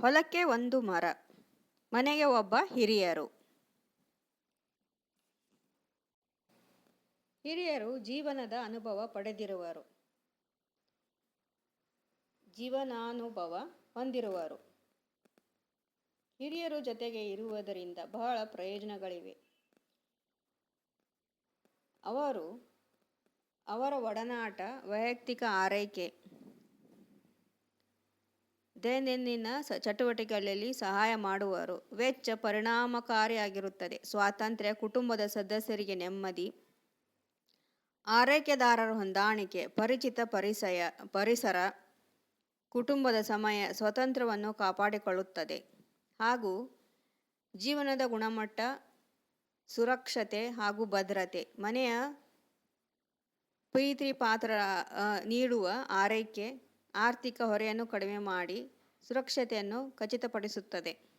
ಹೊಲಕ್ಕೆ ಒಂದು ಮರ, ಮನೆಗೆ ಒಬ್ಬ ಹಿರಿಯರು. ಹಿರಿಯರು ಜೀವನದ ಅನುಭವ ಪಡೆದಿರುವರು. ಜೀವನಾನುಭವ ಹೊಂದಿರುವರು. ಹಿರಿಯರು ಜೊತೆಗೆ ಇರುವುದರಿಂದ ಬಹಳ ಪ್ರಯೋಜನಗಳಿವೆ. ಅವರು ಅವರ ಒಡನಾಟ, ವೈಯಕ್ತಿಕ ಆರೈಕೆ ದೈನಂದಿನ ಚಟುವಟಿಕೆಗಳಲ್ಲಿ ಸಹಾಯ ಮಾಡುವರು. ವೆಚ್ಚ ಪರಿಣಾಮಕಾರಿಯಾಗಿರುತ್ತದೆ. ಸ್ವಾತಂತ್ರ್ಯ ಕುಟುಂಬದ ಸದಸ್ಯರಿಗೆ ನೆಮ್ಮದಿ. ಆರೈಕೆದಾರರ ಹೊಂದಾಣಿಕೆ. ಪರಿಚಿತ ಪರಿಸಯ, ಪರಿಸರ ಕುಟುಂಬದ ಸಮಯ ಸ್ವತಂತ್ರವನ್ನು ಕಾಪಾಡಿಕೊಳ್ಳುತ್ತದೆ. ಹಾಗೂ ಜೀವನದ ಗುಣಮಟ್ಟ, ಸುರಕ್ಷತೆ ಹಾಗೂ ಭದ್ರತೆ. ಮನೆಯ ಪ್ರೀತಿ ಪಾತ್ರ ನೀಡುವ ಆರೈಕೆ ಆರ್ಥಿಕ ಹೊರೆಯನ್ನು ಕಡಿಮೆ ಮಾಡಿ ಸುರಕ್ಷತೆಯನ್ನು ಖಚಿತಪಡಿಸುತ್ತದೆ.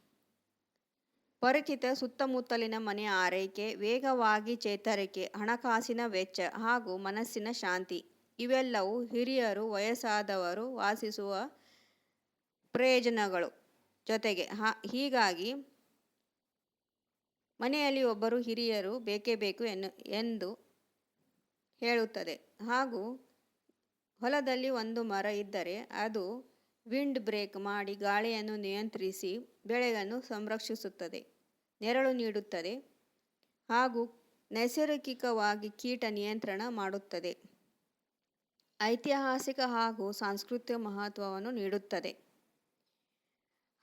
ಪರಿಚಿತ ಸುತ್ತಮುತ್ತಲಿನ ಮನೆಯ ಆರೈಕೆ, ವೇಗವಾಗಿ ಚೇತರಿಕೆ, ಹಣಕಾಸಿನ ವೆಚ್ಚ ಹಾಗೂ ಮನಸ್ಸಿನ ಶಾಂತಿ ಇವೆಲ್ಲವೂ ಹಿರಿಯರು, ವಯಸ್ಸಾದವರು ವಾಸಿಸುವ ಪ್ರಯೋಜನಗಳು. ಜೊತೆಗೆ ಹೀಗಾಗಿ ಮನೆಯಲ್ಲಿ ಒಬ್ಬರು ಹಿರಿಯರು ಬೇಕೇ ಬೇಕು ಎನ್ನು, ಎಂದು ಹೇಳುತ್ತದೆ. ಹಾಗೂ ಹೊಲದಲ್ಲಿ ಒಂದು ಮರ ಇದ್ದರೆ ಅದು ವಿಂಡ್ ಬ್ರೇಕ್ ಮಾಡಿ ಗಾಳಿಯನ್ನು ನಿಯಂತ್ರಿಸಿ ಬೆಳೆಯನ್ನು ಸಂರಕ್ಷಿಸುತ್ತದೆ, ನೆರಳು ನೀಡುತ್ತದೆ ಹಾಗೂ ನೈಸರ್ಗಿಕವಾಗಿ ಕೀಟ ನಿಯಂತ್ರಣ ಮಾಡುತ್ತದೆ. ಐತಿಹಾಸಿಕ ಹಾಗೂ ಸಾಂಸ್ಕೃತಿಕ ಮಹತ್ವವನ್ನು ನೀಡುತ್ತದೆ.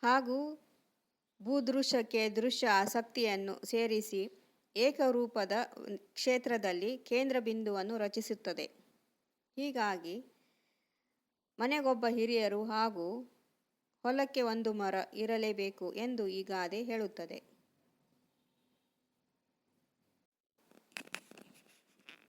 ಹಾಗೂ ಭೂದೃಶ್ಯಕ್ಕೆ ದೃಶ್ಯ ಆಸಕ್ತಿಯನ್ನು ಸೇರಿಸಿ ಏಕರೂಪದ ಕ್ಷೇತ್ರದಲ್ಲಿ ಕೇಂದ್ರ ಬಿಂದುವನ್ನು ರಚಿಸುತ್ತದೆ. ಹೀಗಾಗಿ ಮನೆಗೊಬ್ಬ ಹಿರಿಯರು ಹಾಗೂ ಹೊಲಕ್ಕೆ ಒಂದು ಮರ ಇರಲೇಬೇಕು ಎಂದು ಈ ಗಾದೆ ಹೇಳುತ್ತದೆ.